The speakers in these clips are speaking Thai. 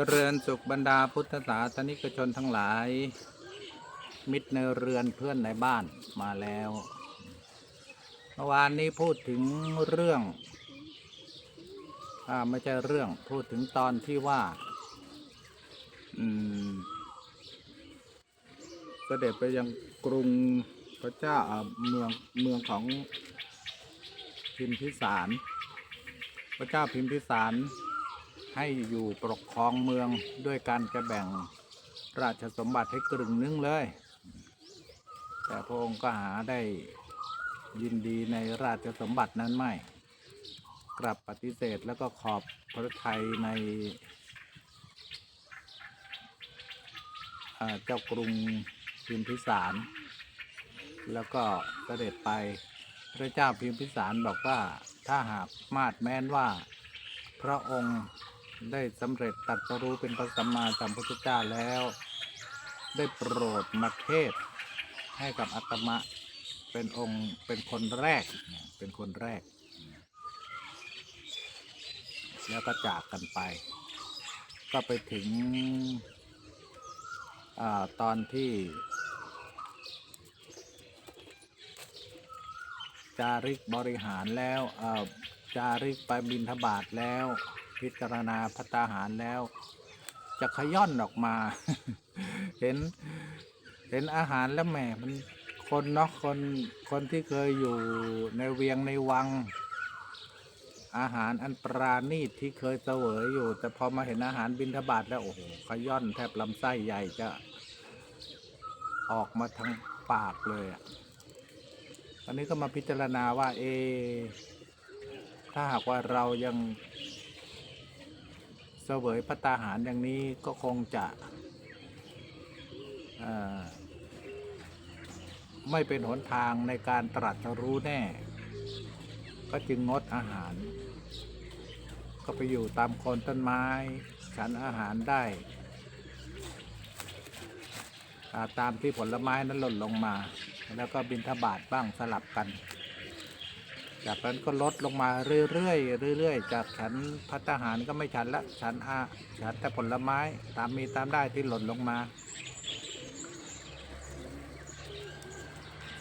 เจริญสุขบรรดาพุทธศาสนิกชนทั้งหลาย มิตรในเรือนเพื่อนในบ้านมาแล้วเมื่อวานนี้พูดถึงเรื่องอ่าไม่ใช่เรื่องพูดถึงตอนที่ว่า อืมเสด็จไปยังกรุงพระเจ้าเมืองเมืองของพิมพิสาร พระเจ้าพิมพิสาร ให้อยู่ปกครองเมืองด้วยการจะแบ่งราชสมบัติให้กลึ่งหนึงเลย แต่พระองค์ก็หาได้ยินดีในราชสมบัตินั้นไม่ กลับปฏิเสธแล้วก็ขอบพระทัยในเจ้ากรุงพิมพิสาร แล้วก็เสด็จไปพระเจ้าพิมพิสารบอกว่าถ้าหากมาดแม้นว่าพระองค์ ได้สำเร็จตรัสรู้เป็นพระสัมมาสัมพุทธเจ้าแล้ว ได้โปรดมาเทศให้กับอาตมะเป็นองค์เป็นคนแรกเป็นคนแรก แล้วก็จากกันไป ก็ไปถึงอตอนที่ จาริกบริหารแล้วจาริกไปบินทบาทแล้ว พิจารณาพัตตาหารแล้ว จะขย่อนออกมา เห็น เห็นอาหารแล้วแหมมันคนเนาะคนคนที่เคยอยู่ในเวียงในวัง อาหารอันปราณีตที่เคยเสวยอยู่ แต่พอมาเห็นอาหารบินทบาทแล้วโอ้โหขย่อนแทบลำไส้ใหญ่จะออกมาทางปากเลยอะอันนี้ก็มาพิจารณาว่าเอถ้าหากว่าเรายัง สวยพระตาหารอย่างนี้ก็คงจะไม่เป็นหนทางในการตรัสรู้แน่ ก็จึงงดอาหาร ก็ไปอยู่ตามโคนต้นไม้ ฉันอาหารได้ ตามที่ผลไม้นั้นหล่นลงมา แล้วก็บินทบาทบ้างสลับกัน จากนั้นก็ลดลงมาเรื่อยๆเรื่อยๆ จากฉันพัฒหารก็ไม่ฉันละ ฉันอาฉันแต่ผลไม้ตามมีตามได้ที่หล่นลงมา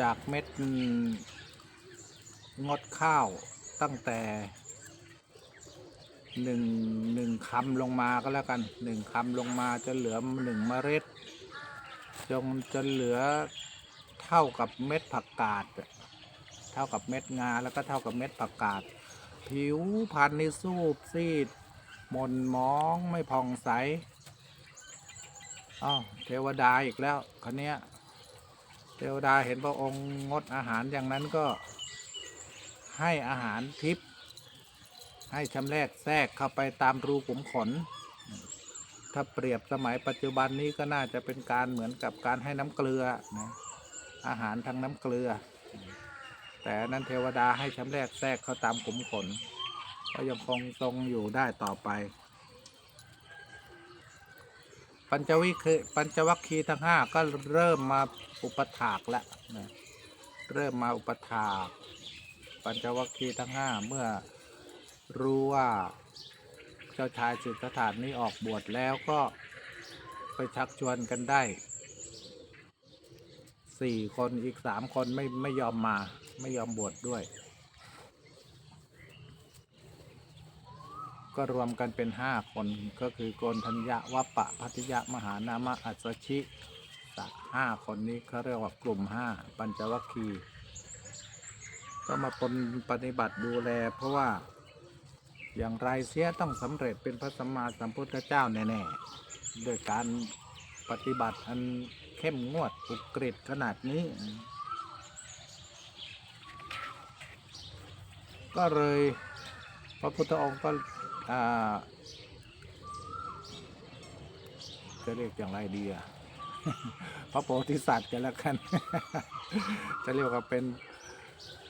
จากเม็ดงดข้าวตั้งแต่หนึ่งหนึ่งคำลงมาก็แล้วกันหนึ่งคำลงมาจะเหลือหนึ่งเมล็ดจงจนเหลือเท่ากับเม็ดผักกาดอะ ท่ากับเม็ดงาแล้วก็เท่ากับเม็ดผักกาด ผิวพรรณนี่สูบซีดหมนมองไม่ผ่องใสอ้าวเทวดาอีกแล้วคนเนี้ยเทวดาเห็นพระองค์งดอาหารอย่างนั้นก็ ให้อาหารทิพย์ให้ชำแรกแทรกเข้าไปตามรูขุมขน ถ้าเปรียบสมัยปัจจุบันนี้ก็น่าจะเป็นการเหมือนกับการให้น้ำเกลือนะอาหารทางน้ำเกลือ แต่นั้นเทวดาให้ช้ำแรกแทรกเข้าตามขุมขน ก็ยังคงทรงอยู่ได้ต่อไป ปัญจวิคือปัญจวัคคีย์ทั้งห้าก็เริ่มมาอุปถากแล้วนะเริ่มมาอุปถาก ปัญจวัคคีย์ทั้งห้าเมื่อรู้ว่าเจ้าชายสิทธัตถะนี้ออกบวชแล้วก็ไปชักชวนกันได้สี่คนอีกสามคนไม่ไม่ยอมมา ไม่ยอมบวชดด้วย ก็รวมกันเป็นห้าคนก็คือโกนธัญญะวัปปะพัทยะมหานามะอัสสชิสักห้าคนนี้เขาเรียกว่ากลุ่มห้าปัญจวัคคีย์ก็มาปนปฏิบัติดูแล เพราะว่าอย่างไรเสียต้องสำเร็จเป็นพระสัมมาสัมพุทธเจ้าแน่ๆโดยการปฏิบัติอันเข้มงวดอุกฤษขนาดนี้ ก็เลยพระพุทธองค์ก็จะเรียกอย่างไรดีอะพระโพธิสัตว์กันแล้วกัน จะเรียกว่าเป็น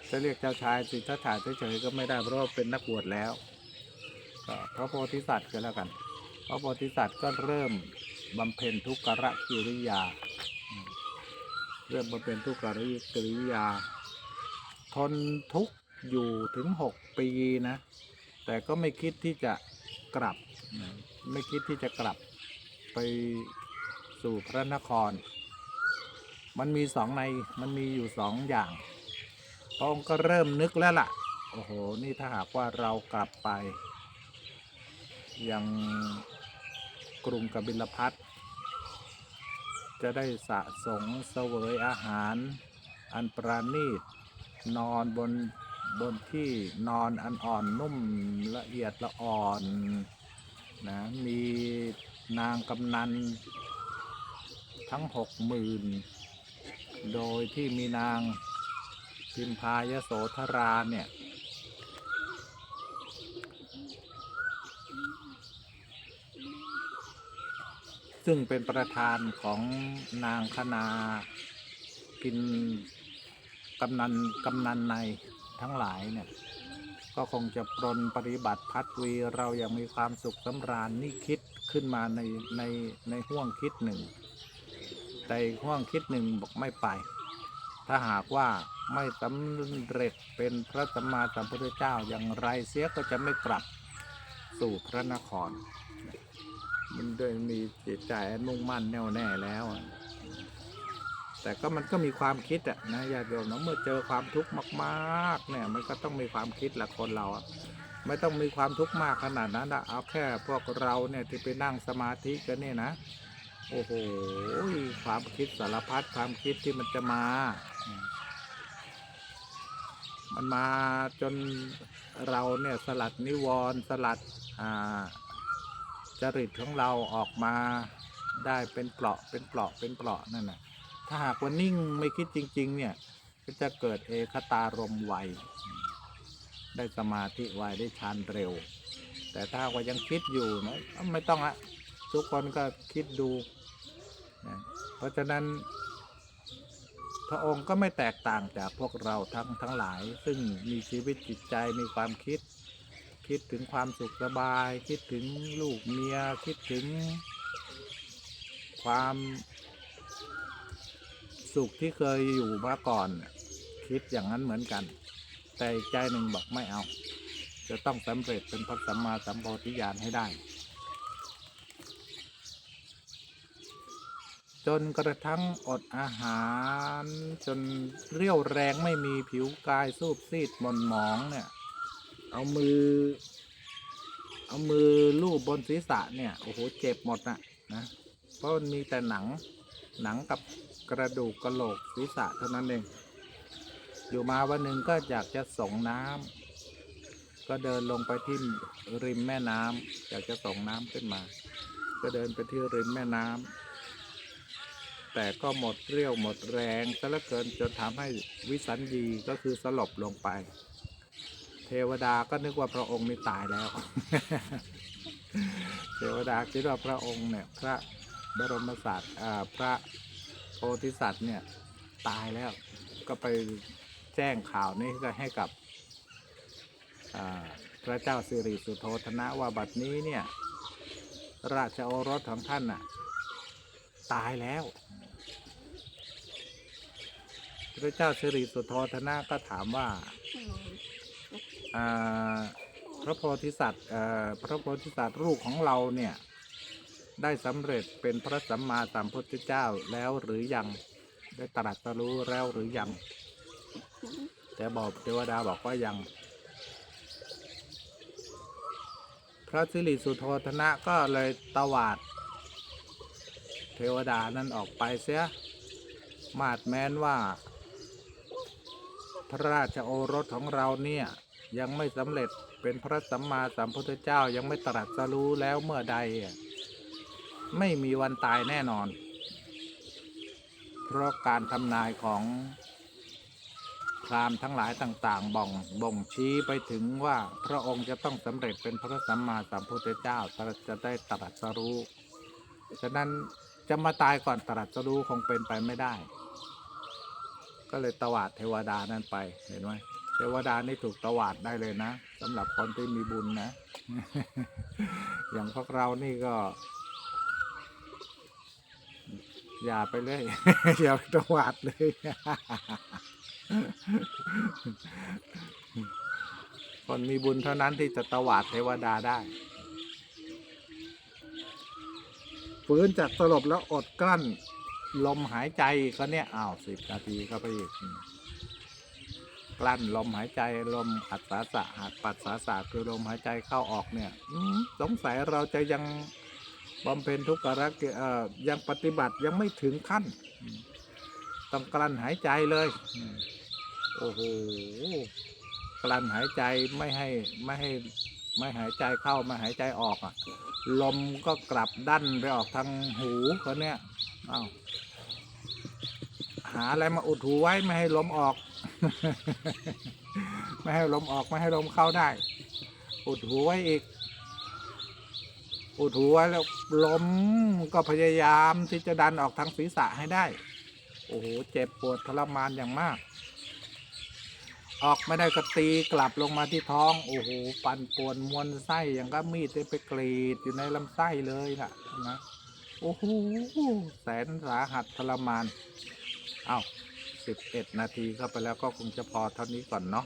จะเรียกเจ้าชายสิทธัตถะเฉยๆก็ไม่ได้เพราะว่าเป็นนักบวชแล้วก็พระโพธิสัตว์ก็แล้วกัน พระโพธิสัตว์ก็เริ่มบำเพ็ญทุกขะกิริยา เริ่มบำเพ็ญทุกขะกิริยา ทนทุกข์ อยู่ถึงหกปีนะ แต่ก็ไม่คิดที่จะกลับ ไม่คิดที่จะกลับไปสู่พระนคร มันมีสองในมันมีอยู่สองอย่างพระองค์ก็เริ่มนึกแล้วล่ะ โอ้โห นี่ถ้าหากว่าเรากลับไป ยังกรุงกบิลพัทจะได้สะสงเสวยอาหาร อันประณีตนอนบน บนที่นอนอันอ่อนนุ่มละเอียดละอ่อนนะมีนางกำนันทั้งหกหมื่นโดยที่มีนางพิมพายโสธราเนี่ยซึ่งเป็นประธานของนางคณากินกำนันกำนันใน ทั้งหลายเนี่ยก็คงจะปรนปฏิบัติพัดวีเราอยังมีความสุขสำราญนี่คิดขึ้นมาในในในห่วงคิดหนึ่ง แต่ห่วงคิดหนึ่งบอกไม่ไป ถ้าหากว่าไม่สำเร็จเป็นพระสัมมาสัมพุทธเจ้าอย่างไรเสียก็จะไม่กลับสู่พระนคร มันด้วยมีจิตใจมุ่งมั่นแน่วแน่แล้ว แต่ก็มันก็มีความคิดอะนะญาติโยมเนาะเมื่อเจอความทุกข์มากๆ เนี่ยมันก็ต้องมีความคิดละคนเราอะไม่ต้องมีความทุกข์มากขนาดนั้นอะเอาแค่พวกเราเนี่ยที่ไปนั่งสมาธิกันเนี่ยนะโอ้โหความคิดสารพัดความคิดที่มันจะมา มันมาจนเราเนี่ยสลัดนิวรณ์สลัดอ่าจริตของเราออกมาได้เป็นเปราะเป็นเปราะเป็นเปราะนั่นนะ ถ้าหากว่านิ่งไม่คิดจริง ๆ เนี่ย ก็จะเกิดเอกตารมไว ได้สมาธิไวได้ฌานเร็ว แต่ถ้ากว่ายังคิดอยู่นะไม่ต้องอะทุกคนก็คิดดูนะเพราะฉะนั้น พระองค์ก็ไม่แตกต่างจากพวกเราทั้งทั้งหลาย ซึ่งมีชีวิตจิตใจมีความคิด คิดถึงความสุขสบาย คิดถึงลูกเมีย คิดถึงความ สุขที่เคยอยู่มาก่อนคิดอย่างนั้นเหมือนกัน แต่ใจหนึ่งบอกไม่เอา จะต้องสำเร็จเป็นพระสัมมาสัมโพธิญาณให้ได้ จนกระทั่งอดอาหาร จนเรี่ยวแรงไม่มีผิวกายสูบซีดหมนหมองเนี่ย เอามือ เอามือลูบบนศีรษะเนี่ย โอ้โห เจ็บหมดนะนะ เพราะมันมีแต่หนัง หนังกับกระดูกกระโหลกศีรษะเท่านั้นเอง อยู่มาวันหนึ่งก็อยากจะส่งน้ำก็เดินลงไปที่ริมแม่น้ำอยากจะส่งน้ำขึ้นมา ก็เดินไปที่ริมแม่น้ำแต่ก็หมดเรี่ยวหมดแรงซะเหลือเกินจนทำให้วิสัญญีก็คือสลบลงไป เทวดาก็นึกว่าพระองค์นี่ตายแล้ว เทวดาคิดว่าพระองค์เนี่ยพระ บรมศาสตร์พระโพธิสัตว์เนี่ยตายแล้วก็ไปแจ้งข่าวนี้ให้กับพระเจ้าสิริสุโธธนะว่าบัดนี้เนี่ยราชโอรสของท่านน่ะตายแล้ว พระเจ้าสิริสุโธธนะก็ถามว่าพระโพธิสัตว์พระโพธิสัตว์ลูกของเราเนี่ย ได้สำเร็จเป็นพระสัมมาสัมพุทธเจ้าแล้วหรือยังได้ตรัสรู้แล้วหรือยัง แต่บอกเทวดาบอกว่ายัง พระสิริสุโธธนะก็เลยตวาด เทวดานั้นออกไปเสีย มาดแม้นว่า พระราชโอรสของเราเนี่ยยังไม่สำเร็จเป็นพระสัมมาสัมพุทธเจ้ายังไม่ตรัสรู้แล้วเมื่อใดอะ ไม่มีวันตายแน่นอน เพราะการทำนายของพรามทั้งหลายต่าง ๆ บ่งบ่งชี้ไปถึงว่าพระองค์จะต้องสำเร็จเป็นพระสัมมาสัมพุทธเจ้าจะได้ตรัสรู้ ฉะนั้นจะมาตายก่อนตรัสรู้คงเป็นไปไม่ได้ ก็เลยตวาดเทวดานั่นไปเห็นไหมเทวดานี่ถูกตวาดได้เลยนะสำหรับคนที่มีบุญนะ อย่างพวกเรานี่ก็ อย่าไปเลย อย่าไปตวาดเลย คนมีบุญเท่านั้นที่จะตวาดเทวดาได้ ฟื้นจากสลบแล้วอดกลั้น ลมหายใจก็เนี่ยอ้าวสิบนาทีเข้าไปอีกกลั้นลมหายใจลมอัดสาสะหัดปัดสาสะคือลมหายใจเข้าออกเนี่ยสงสัยเราจะยัง บำเพ็ญทุกขกิจเอ่อยังปฏิบัติยังไม่ถึงขั้น ต้องกลั้นหายใจเลย โอ้โหกลั้นหายใจไม่ให้ไม่ให้ไม่หายใจเข้าไม่หายใจออกอะ ลมก็กลับดันไปออกทางหูเขาเนี่ยอ้าวหาอะไรมาอุดหูไว้ไม่ให้ลมออก ไม่ให้ลมออกไม่ให้ลมเข้าได้ อุดหูไว้อีก อุดหูไว้แล้วล้มก็พยายามที่จะดันออกทางศีรษะให้ได้ โอ้โห เจ็บปวดทรมานอย่างมาก ออกไม่ได้ก็ตีกลับลงมาที่ท้อง โอ้โห ปั่นป่วนมวนไส้อย่างก็มีดได้ไปกรีดอยู่ในลำไส้เลยนะนะ โอ้โห แสนสาหัสทรมาน เอา้าสิบเอ็ดนาทีเข้าไปแล้วก็คงจะพอเท่านี้ก่อนเนาะ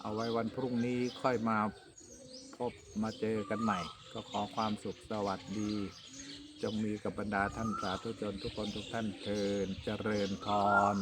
เอาไว้วันพรุ่งนี้ค่อยมาพบมาเจอกันใหม่ ก็ขอความสุขสวัสดี จงมีกับบรรดาท่านสาธุชนทุกคนทุกท่านเทินเจริญพร